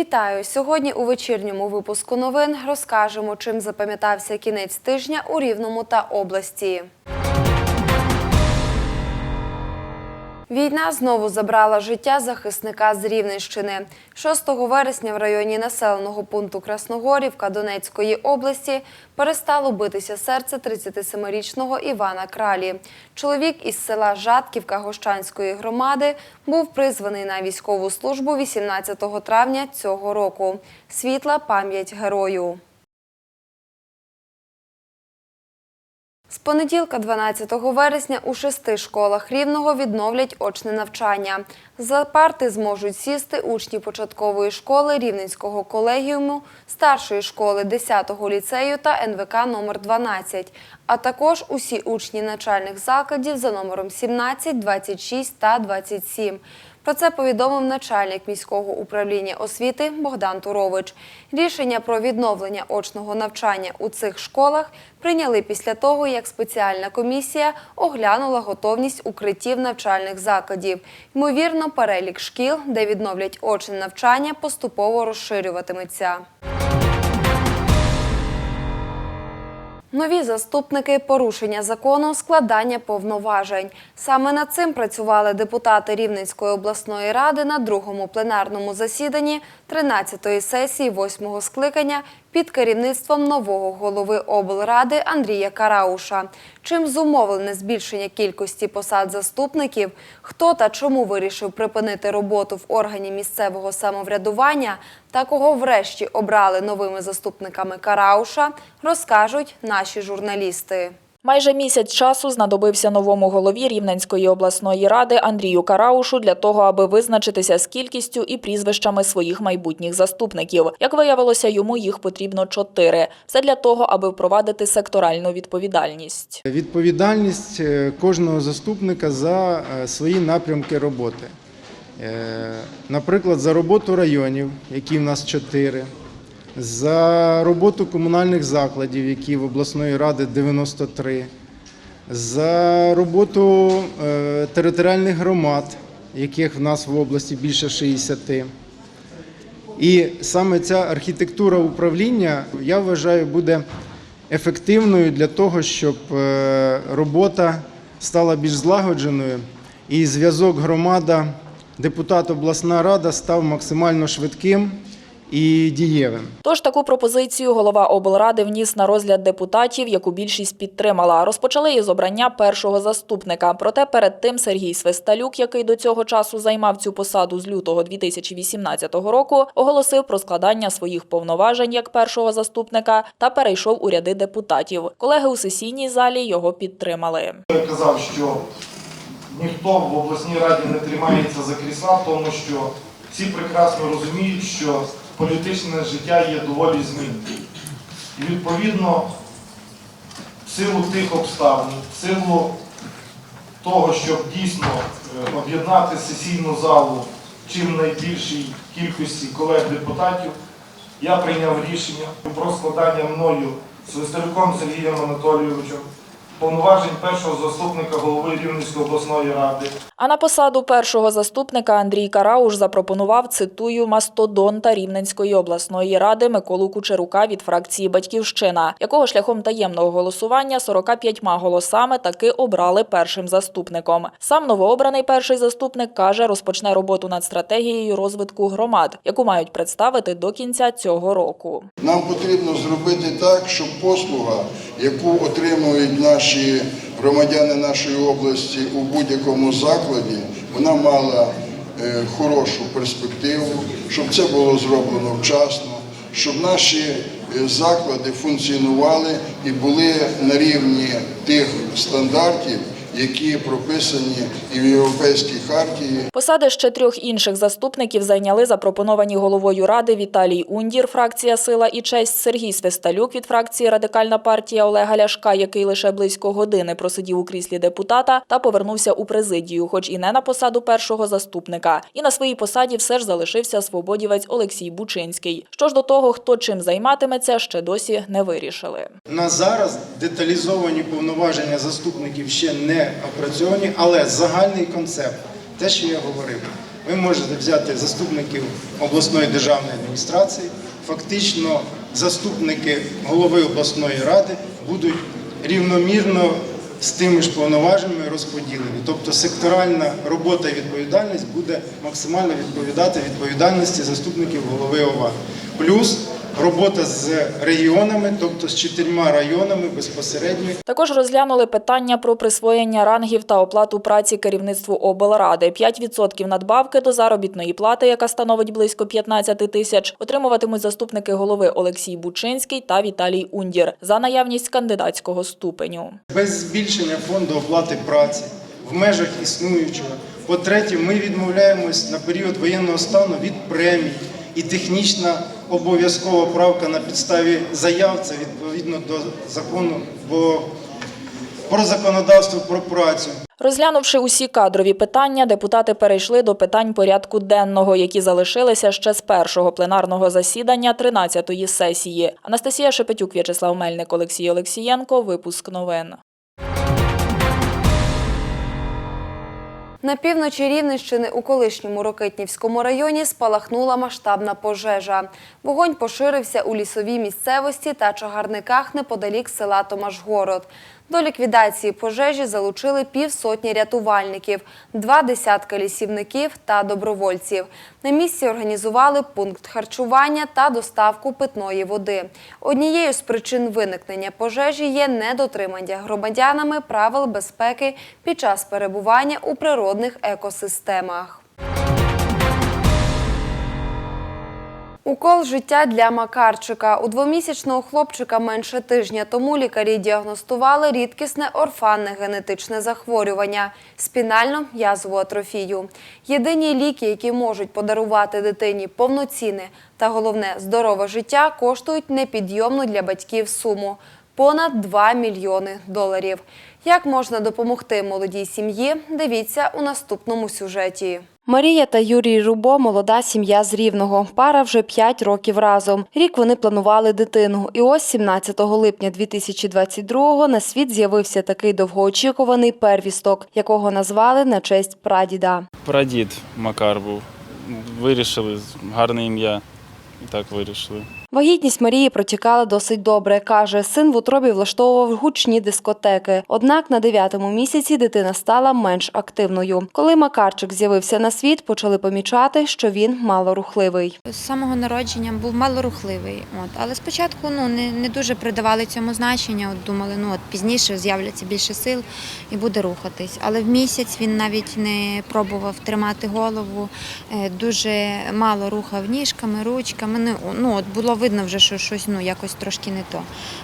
Вітаю! Сьогодні у вечірньому випуску новин розкажемо, чим запам'ятався кінець тижня у Рівному та області. Війна знову забрала життя захисника з Рівненщини. 6 вересня в районі населеного пункту Красногорівка Донецької області перестало битися серце 37-річного Івана Кралі. Чоловік із села Жатківка Гощанської громади був призваний на військову службу 18 травня цього року. Світла пам'ять герою. Понеділка, 12 вересня, у шести школах Рівного відновлять очне навчання. За парти зможуть сісти учні початкової школи Рівненського колегіуму, старшої школи 10-го ліцею та НВК номер 12, а також усі учні начальних закладів за номером 17, 26 та 27. Про це повідомив начальник міського управління освіти Богдан Турович. Рішення про відновлення очного навчання у цих школах прийняли після того, як спеціальна комісія оглянула готовність укриттів навчальних закладів. Ймовірно, перелік шкіл, де відновлять очне навчання, поступово розширюватиметься. Нові заступники порушення закону, складання повноважень. Саме над цим працювали депутати Рівненської обласної ради на другому пленарному засіданні 13-ї сесії 8-го скликання під керівництвом нового голови облради Андрія Карауша. Чим зумовлене збільшення кількості посад заступників, хто та чому вирішив припинити роботу в органі місцевого самоврядування та кого врешті обрали новими заступниками Карауша, розкажуть наші журналісти. Майже місяць часу знадобився новому голові Рівненської обласної ради Андрію Караушу для того, аби визначитися з кількістю і прізвищами своїх майбутніх заступників. Як виявилося, йому їх потрібно чотири. Все для того, аби впровадити секторальну відповідальність. Відповідальність е, кожного заступника за е, свої напрямки роботи. Е, Наприклад, за роботу районів, які в нас чотири, за роботу комунальних закладів, які в обласної ради 93, за роботу е, територіальних громад, яких в нас в області більше 60. І саме ця архітектура управління, я вважаю, буде ефективною для того, щоб е, робота стала більш злагодженою і зв'язок громада, депутат обласна рада став максимально швидким і дієвим. Тож таку пропозицію голова облради вніс на розгляд депутатів, яку більшість підтримала. Розпочали із обрання першого заступника. Проте перед тим Сергій Свисталюк, який до цього часу займав цю посаду з лютого 2018 року, оголосив про складання своїх повноважень як першого заступника та перейшов у ряди депутатів. Колеги у сесійній залі його підтримали. Я казав, що ніхто в обласній раді не тримається за крісла, тому що всі прекрасно розуміють, що політичне життя є доволі змінним. І відповідно, в силу тих обставин, в силу того, щоб дійсно е, об'єднати сесійну залу чим найбільшій кількості колег-депутатів, я прийняв рішення про складання мною Свистелюком Сергієм Анатолійовичем повноважень першого заступника голови Рівненської обласної ради А на посаду першого заступника Андрій Карауш запропонував, цитую, мастодонта Рівненської обласної ради Миколу Кучерука від фракції Батьківщина, якого шляхом таємного голосування 45 голосами таки обрали першим заступником. Сам новообраний перший заступник каже, розпочне роботу над стратегією розвитку громад, яку мають представити до кінця цього року. Нам потрібно зробити так, щоб послуга, яку отримують наші громадяни нашої області у будь-якому закладі, вона мала е, хорошу перспективу, щоб це було зроблено вчасно, щоб наші е, заклади функціонували і були на рівні тих стандартів, які прописані і в Європейській хартії, Посади ще трьох інших заступників зайняли запропоновані головою ради Віталій Ундір, фракція Сила і честь, Сергій Свисталюк від фракції Радикальна партія Олега Ляшка, який лише близько години просидів у кріслі депутата та повернувся у президію, хоч і не на посаду першого заступника. І на своїй посаді все ж залишився свободівець Олексій Бучинський. Що ж до того, хто чим займатиметься, ще досі не вирішили. На зараз деталізовані повноваження заступників ще не опрацьовані, але загальний концепт, те, що я говорив. Ви можете взяти заступників обласної державної адміністрації. Фактично, заступники голови обласної ради будуть рівномірно з тими ж повноваженнями розподілені. Тобто секторальна робота і відповідальність буде максимально відповідати відповідальності заступників голови ОВА. Плюс робота з регіонами, тобто з чотирма районами безпосередньо Також розглянули питання про присвоєння рангів та оплату праці керівництву облради. 5% надбавки до заробітної плати, яка становить близько 15 тисяч, отримуватимуть заступники голови Олексій Бучинський та Віталій Ундір за наявність кандидатського ступеню. без збільшення фонду оплати праці в межах існуючого. По-третє, ми відмовляємось на період воєнного стану від премій і технічна обов'язкова правка на підставі заяв, це відповідно до закону про законодавство про працю. Розглянувши усі кадрові питання, депутати перейшли до питань порядку денного, які залишилися ще з першого пленарного засідання 13-ї сесії. Анастасія Шепетюк, В'ячеслав Мельник, Олексій Олексієнко. Випуск новин. На півночі Рівненщини у колишньому Рокитнівському районі спалахнула масштабна пожежа. Вогонь поширився у лісовій місцевості та чагарниках неподалік села Томашгород. До ліквідації пожежі залучили півсотні рятувальників, два десятка лісівників та добровольців. На місці організували пункт харчування та доставку питної води. Однією з причин виникнення пожежі є недотримання громадянами правил безпеки під час перебування у природних екосистемах. Укол життя для Макарчика. У двомісячного хлопчика менше тижня тому лікарі діагностували рідкісне орфанне генетичне захворювання – спінальну язову атрофію. Єдині ліки, які можуть подарувати дитині повноцінне та головне здорове життя, коштують непідйомну для батьків суму – понад 2 мільйони доларів. Як можна допомогти молодій сім'ї? Дивіться у наступному сюжеті. Марія та Юрій Рубо – молода сім'я з Рівного. Пара вже 5 років разом. Рік вони планували дитину. І ось 17 липня 2022-го на світ з'явився такий довгоочікуваний первісток, якого назвали на честь прадіда. Прадід Макар був. Вирішили, гарне ім'я. І так вирішили. Вагітність Марії протікала досить добре. Каже, син в утробі влаштовував гучні дискотеки. Однак на дев'ятому місяці дитина стала менш активною. Коли Макарчик з'явився на світ, почали помічати, що він малорухливий. З самого народження був малорухливий. От. Але спочатку ну, не, не дуже придавали цьому значення. От, думали, ну от пізніше з'являться більше сил і буде рухатись. Але в місяць він навіть не пробував тримати голову, е, дуже мало рухав ніжками, ручками. Ну, ну, от було видно вже, що щось ну, якось трошки не то.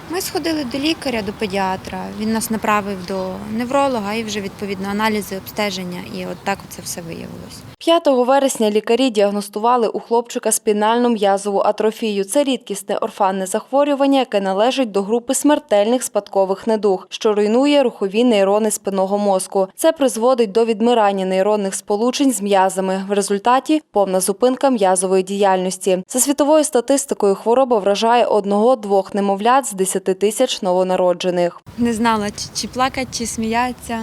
Ми сходили до лікаря, до педіатра. Він нас направив до невролога і вже відповідно аналізи, обстеження. І от так це все виявилось. 5 вересня лікарі діагностували у хлопчика спінальну м'язову атрофію. Це рідкісне орфанне захворювання, яке належить до групи смертельних спадкових недуг, що руйнує рухові нейрони спинного мозку. Це призводить до відмирання нейронних сполучень з м'язами. В результаті повна зупинка м'язової діяльності. За світовою статистикою, хвороба вражає одного-двох немовлят з 10 тисяч новонароджених. не знала, чи, плакати, чи сміятися.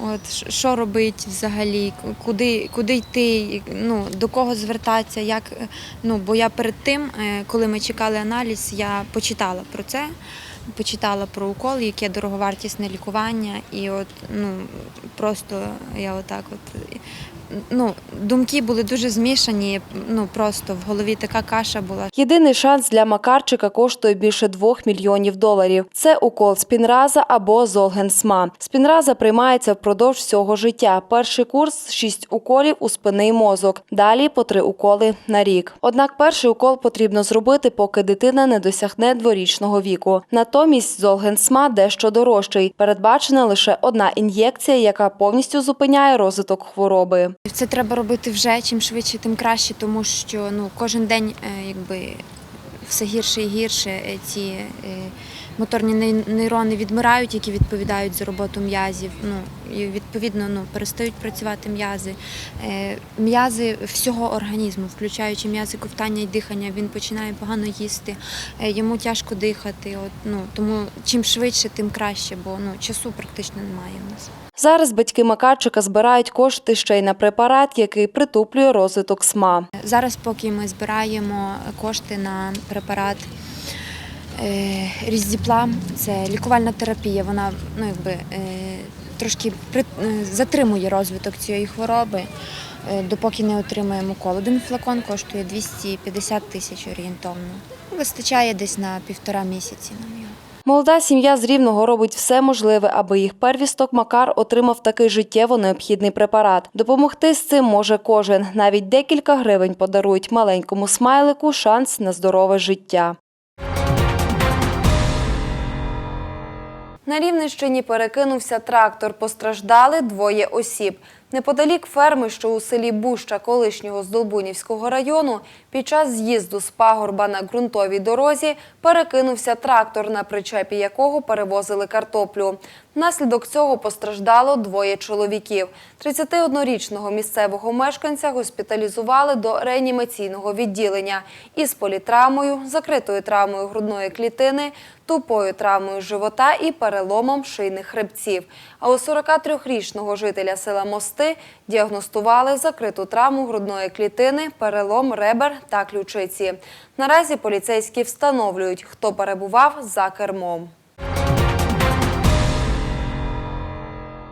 От що робити взагалі, куди, куди йти, ну до кого звертатися, як е, ну бо я перед тим, е, коли ми чекали аналіз, я почитала про це, почитала про укол, яке дороговартісне лікування, і от ну просто я отак, от ну думки були дуже змішані. Ну просто в голові така каша була, Єдиний шанс для Макарчика коштує більше 2 мільйонів доларів. Це укол спінраза або золгенсма. Спінраза приймається впродовж всього життя. Перший курс – 6 уколів у спинний мозок. Далі по 3 уколи на рік. Однак перший укол потрібно зробити, поки дитина не досягне дворічного віку. Натомість золгенсма дещо дорожчий. Передбачена лише одна ін'єкція, яка повністю зупиняє розвиток хвороби. Це треба робити вже чим швидше, тим краще, тому що ну кожен день е, якби все гірше і гірше е, ці е, моторні ней- нейрони відмирають, які відповідають за роботу м'язів. Ну і відповідно ну перестають працювати м'язи. М'язи всього організму, включаючи м'язи ковтання і дихання, він починає погано їсти, йому тяжко дихати. От ну тому чим швидше, тим краще, бо ну часу практично немає у нас. Зараз батьки Макарчика збирають кошти ще й на препарат, який притуплює розвиток СМА. Зараз, поки ми збираємо кошти на препарат е, Різдіплам, це лікувальна терапія. Вона ну, якби, е, трошки е, затримує розвиток цієї хвороби, допоки не отримаємо кол. Один флакон коштує 250 тисяч орієнтовно. Вистачає десь на півтора місяці нам його. Молода сім'я з Рівного робить все можливе, аби їх первісток Макар отримав такий життєво необхідний препарат. Допомогти з цим може кожен. Навіть декілька гривень подарують маленькому смайлику шанс на здорове життя. На Рівненщині перекинувся трактор. Постраждали двоє осіб. Неподалік ферми, що у селі Буща колишнього Здолбунівського району, під час з'їзду з пагорба на ґрунтовій дорозі перекинувся трактор, на причепі якого перевозили картоплю. Внаслідок цього постраждало двоє чоловіків. 31-річного місцевого мешканця госпіталізували до реанімаційного відділення із політравмою, закритою травмою грудної клітини, тупою травмою живота і переломом шийних хребців. А у 43-річного жителя села Мости діагностували закриту травму грудної клітини, перелом ребер та ключиці. Наразі поліцейські встановлюють, хто перебував за кермом.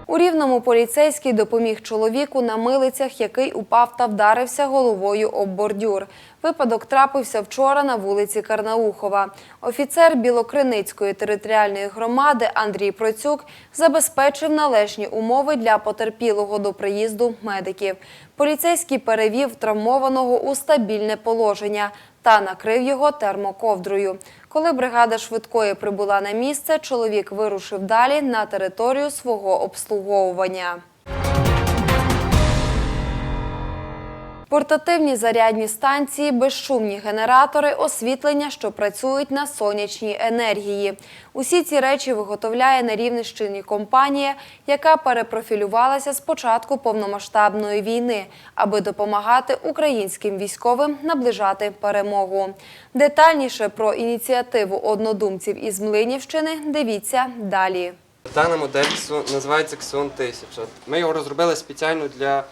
У Рівному поліцейський допоміг чоловіку на милицях, який упав та вдарився головою об бордюр. Випадок трапився вчора на вулиці Карнаухова. Офіцер Білокриницької територіальної громади Андрій Процюк забезпечив належні умови для потерпілого до приїзду медиків. Поліцейський перевів травмованого у стабільне положення та накрив його термоковдрою. Коли бригада швидкої прибула на місце, чоловік вирушив далі на територію свого обслуговування. Портативні зарядні станції, безшумні генератори, освітлення, що працюють на сонячній енергії. Усі ці речі виготовляє на Рівненщині компанія, яка перепрофілювалася з початку повномасштабної війни, аби допомагати українським військовим наближати перемогу. Детальніше про ініціативу однодумців із Млинівщини дивіться далі. Дана модель називається Xeon 1000. Ми його розробили спеціально для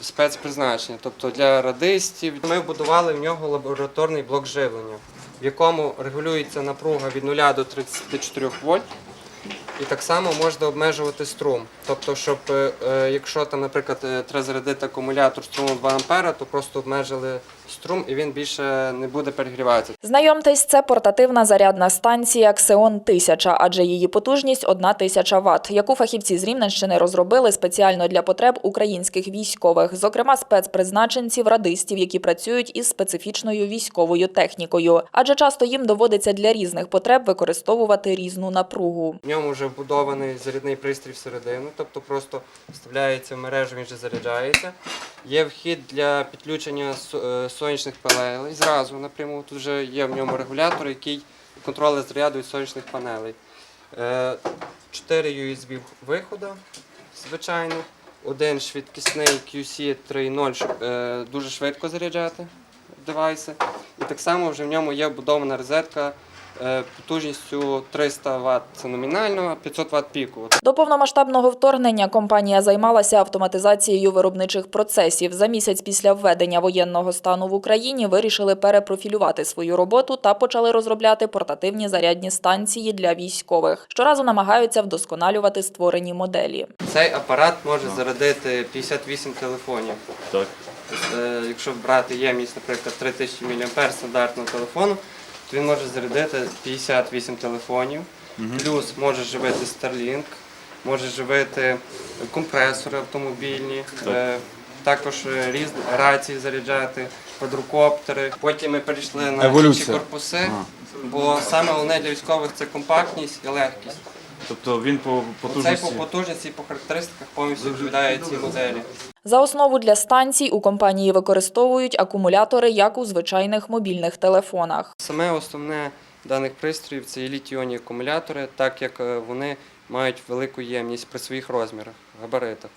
спецпризначення, тобто для радистів. Ми будували в нього лабораторний блок живлення, в якому регулюється напруга від 0 до 34 вольт. І так само можна обмежувати струм. Тобто, щоб е, е, якщо там, наприклад, е, треба зарядити акумулятор струмом 2 А, то просто обмежили струм і він більше не буде перегріватися. Знайомтесь, це портативна зарядна станція Xeon 1000, адже її потужність 1000 Вт, яку фахівці з Рівненщини розробили спеціально для потреб українських військових, зокрема спецпризначенців, радистів, які працюють із специфічною військовою технікою. Адже часто їм доводиться для різних потреб використовувати різну напругу. В ньому вже вбудований зарядний пристрій всередину, тобто просто вставляється в мережу, він вже заряджається. Є вхід для підключення е, сонячних панелей. Зразу напряму тут вже є в ньому регулятор, який контролює заряду сонячних панелей. Е, Чотири USB виходу, звичайно. Один швидкісний QC 3.0, щоб е, дуже швидко заряджати девайси. І так само вже в ньому є вбудована розетка е, потужністю 300 Вт це номінально, а 500 Вт піку. До повномасштабного вторгнення компанія займалася автоматизацією виробничих процесів. За місяць після введення воєнного стану в Україні вирішили перепрофілювати свою роботу та почали розробляти портативні зарядні станції для військових. Щоразу намагаються вдосконалювати створені моделі. Цей апарат може зарядити 58 телефонів. Так. Е, Якщо брати ємність, наприклад, 3000 мАh стандартного телефону, то він може зарядити 58 телефонів. Плюс може живити Starlink, може живити компресори автомобільні, е, також різні рації заряджати, квадрокоптери. Потім ми перейшли на інші Еволюція. корпуси, бо саме головне для військових це компактність і легкість. Тобто він по Цей потужності. по потужності і по характеристиках повністю відповідає цій моделі. За основу для станцій у компанії використовують акумулятори, як у звичайних мобільних телефонах. Саме основне даних пристроїв це є літій-іонні акумулятори, так як е, вони мають велику ємність при своїх розмірах, габаритах.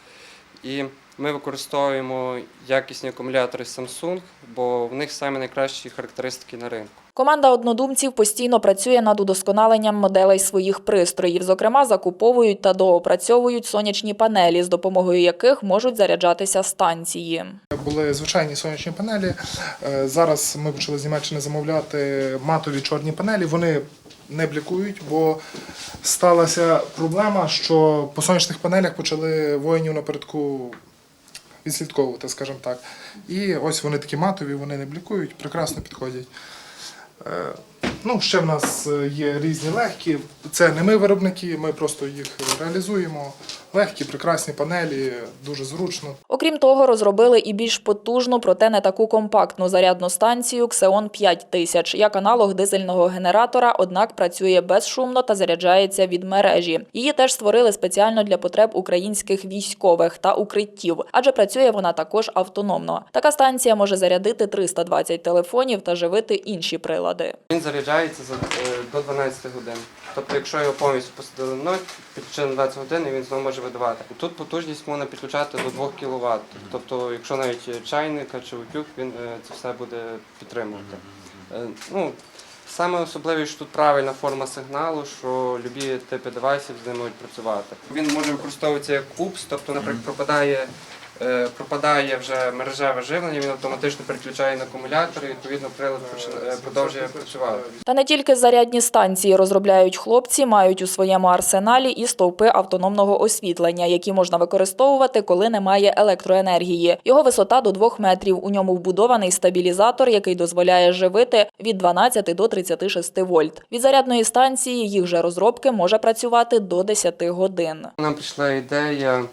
І ми використовуємо якісні акумулятори Samsung, бо в них самі найкращі характеристики на ринку. Команда однодумців постійно працює над удосконаленням моделей своїх пристроїв. Зокрема, закуповують та доопрацьовують сонячні панелі, з допомогою яких можуть заряджатися станції. Були звичайні сонячні панелі. Е, Зараз ми почали з Німеччини замовляти матові чорні панелі. Вони не блікують, бо сталася проблема, що по сонячних панелях почали воїнів напередку відслідковувати, скажімо так. І ось вони такі матові, вони не блікують, прекрасно підходять. Е, Ну, ще в нас е, є різні легкі. Це не ми виробники, ми просто їх реалізуємо. Легкі, прекрасні панелі, дуже зручно. Окрім того, розробили і більш потужну, проте не таку компактну зарядну станцію Xeon 5000, як аналог дизельного генератора, однак працює безшумно та заряджається від мережі. Її теж створили спеціально для потреб українських військових та укриттів, адже працює вона також автономно. Така станція може зарядити 320 телефонів та живити інші прилади. Він заряджається за, е, до 12 годин. Тобто, якщо його повністю посадили в ноль, підключили на 20 годин, і він знову може видавати. Тут потужність можна підключати до 2 кВт. Тобто, якщо навіть чайника чи утюг, він е, це все буде підтримувати. Е, Ну, саме особливе, що тут правильна форма сигналу, що любі типи девайсів з ним можуть працювати. Він може використовуватися як КУПС, тобто, наприклад, пропадає. Е, Пропадає вже мережеве живлення, він автоматично переключає на акумулятор і відповідно прилад е, продовжує працювати. Та не тільки зарядні станції розробляють хлопці, мають у своєму арсеналі і стовпи автономного освітлення, які можна використовувати, коли немає електроенергії. Його висота до 2 метрів. У ньому вбудований стабілізатор, який дозволяє живити від 12 до 36 вольт. Від зарядної станції їх же розробки може працювати до 10 годин. Нам прийшла ідея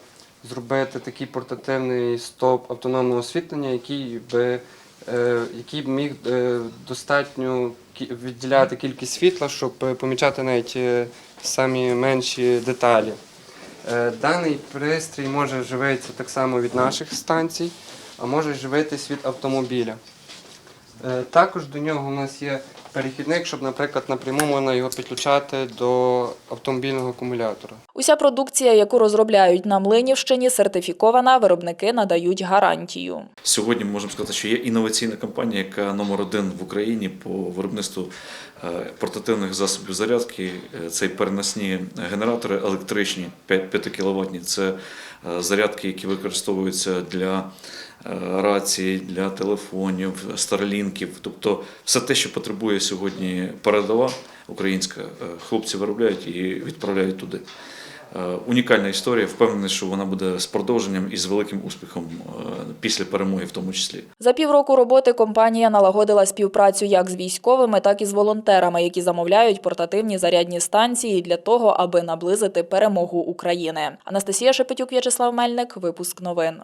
зробити такий портативний стовп автономного освітлення, який би е, який б міг е, достатньо відділяти кількість світла, щоб е, помічати навіть самі менші деталі. Даний пристрій може живитися так само від наших станцій, а може живитись від автомобіля. Е, Також до нього у нас є перехідник, щоб, наприклад, напряму можна його підключати до автомобільного акумулятора. Уся продукція, яку розробляють на Млинівщині, сертифікована, виробники надають гарантію. Сьогодні ми можемо сказати, що є інноваційна компанія, яка номер один в Україні по виробництву е, портативних засобів зарядки. Е, Це переносні генератори електричні 5 кВт. Це зарядки, які використовуються для рацій, для телефонів, старлінків. Тобто все те, що потребує сьогодні передова українська, е, хлопці виробляють і відправляють туди. Е, Унікальна історія. Впевнений, що вона буде з продовженням і з великим успіхом е, після перемоги, в тому числі. За півроку роботи компанія налагодила співпрацю як з військовими, так і з волонтерами, які замовляють портативні зарядні станції для того, аби наблизити перемогу України. Анастасія Шепетюк, В'ячеслав Мельник, випуск новин.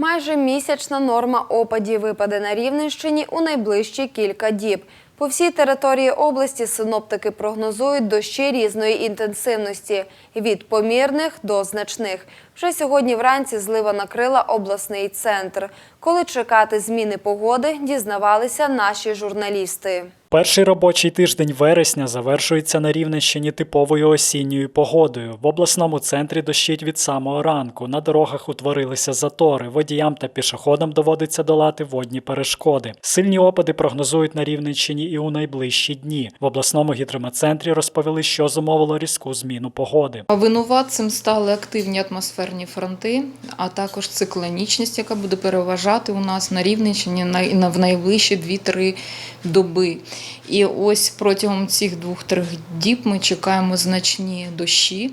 Майже місячна норма опадів випаде на Рівненщині у найближчі кілька діб. По всій території області синоптики прогнозують дощі різної інтенсивності – від помірних до значних. Вже сьогодні вранці злива накрила обласний центр. Коли чекати зміни погоди, дізнавалися наші журналісти. Перший робочий тиждень вересня завершується на Рівненщині типовою осінньою погодою. В обласному центрі дощить від самого ранку. На дорогах утворилися затори. Водіям та пішоходам доводиться долати водні перешкоди. Сильні опади прогнозують на Рівненщині і у найближчі дні. В обласному гідрометцентрі розповіли, що зумовило різку зміну погоди. Винуватцем стали активні атмосферні фронти, а також циклонічність, яка буде переважати у нас на Рівненщині в найближчі 2-3 доби. І ось протягом цих двох-трьох діб ми чекаємо значні дощі.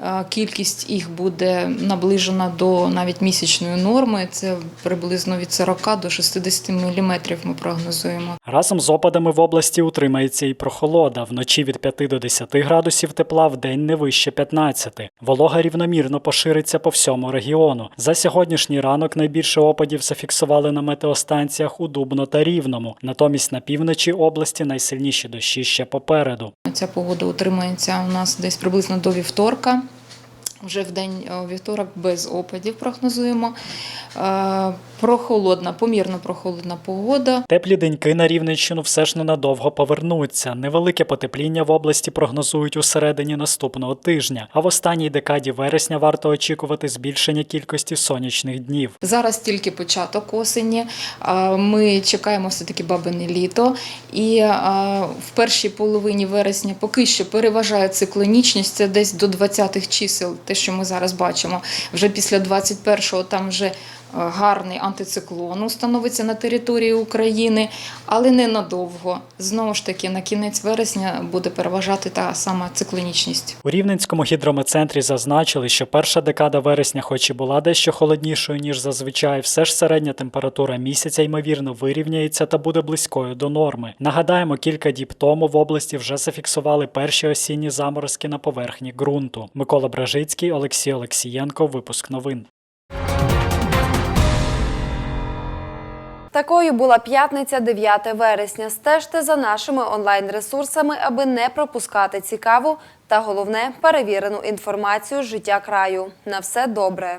Е, Кількість їх буде наближена до навіть місячної норми. Це приблизно від 40 до 60 мм ми прогнозуємо. Разом з опадами в області утримається і прохолода. Вночі від 5 до 10 градусів тепла, в день не вище 15. Волога рівномірно пошириться по всьому регіону. За сьогоднішній ранок найбільше опадів зафіксували на метеостанціях у Дубно та Рівному. Натомість на півночі області найсильніші дощі ще попереду. Ця погода утримається у нас десь приблизно до вівторка. Вже в день е, вівторок без опадів прогнозуємо. Е, Прохолодна, помірно прохолодна погода. Теплі деньки на Рівненщину все ж ненадовго повернуться. Невелике потепління в області прогнозують у середині наступного тижня. А в останній декаді вересня варто очікувати збільшення кількості сонячних днів. Зараз тільки початок осені. Ми чекаємо все-таки бабине літо. І в першій половині вересня поки що переважає циклонічність. Це десь до 20-х чисел, те, що ми зараз бачимо. Вже після 21-го там вже гарний антициклон установиться на території України, але ненадовго. Знову ж таки, на кінець вересня буде переважати та сама циклонічність. У Рівненському гідрометцентрі зазначили, що перша декада вересня, хоч і була дещо холоднішою ніж зазвичай, все ж середня температура місяця ймовірно вирівняється та буде близькою до норми. Нагадаємо, кілька діб тому в області вже зафіксували перші осінні заморозки на поверхні ґрунту. Микола Бражицький, Олексій Олексієнко. Випуск новин. Такою була п'ятниця 9 вересня. Стежте за нашими онлайн-ресурсами, аби не пропускати цікаву та головне перевірену інформацію життя краю. На все добре.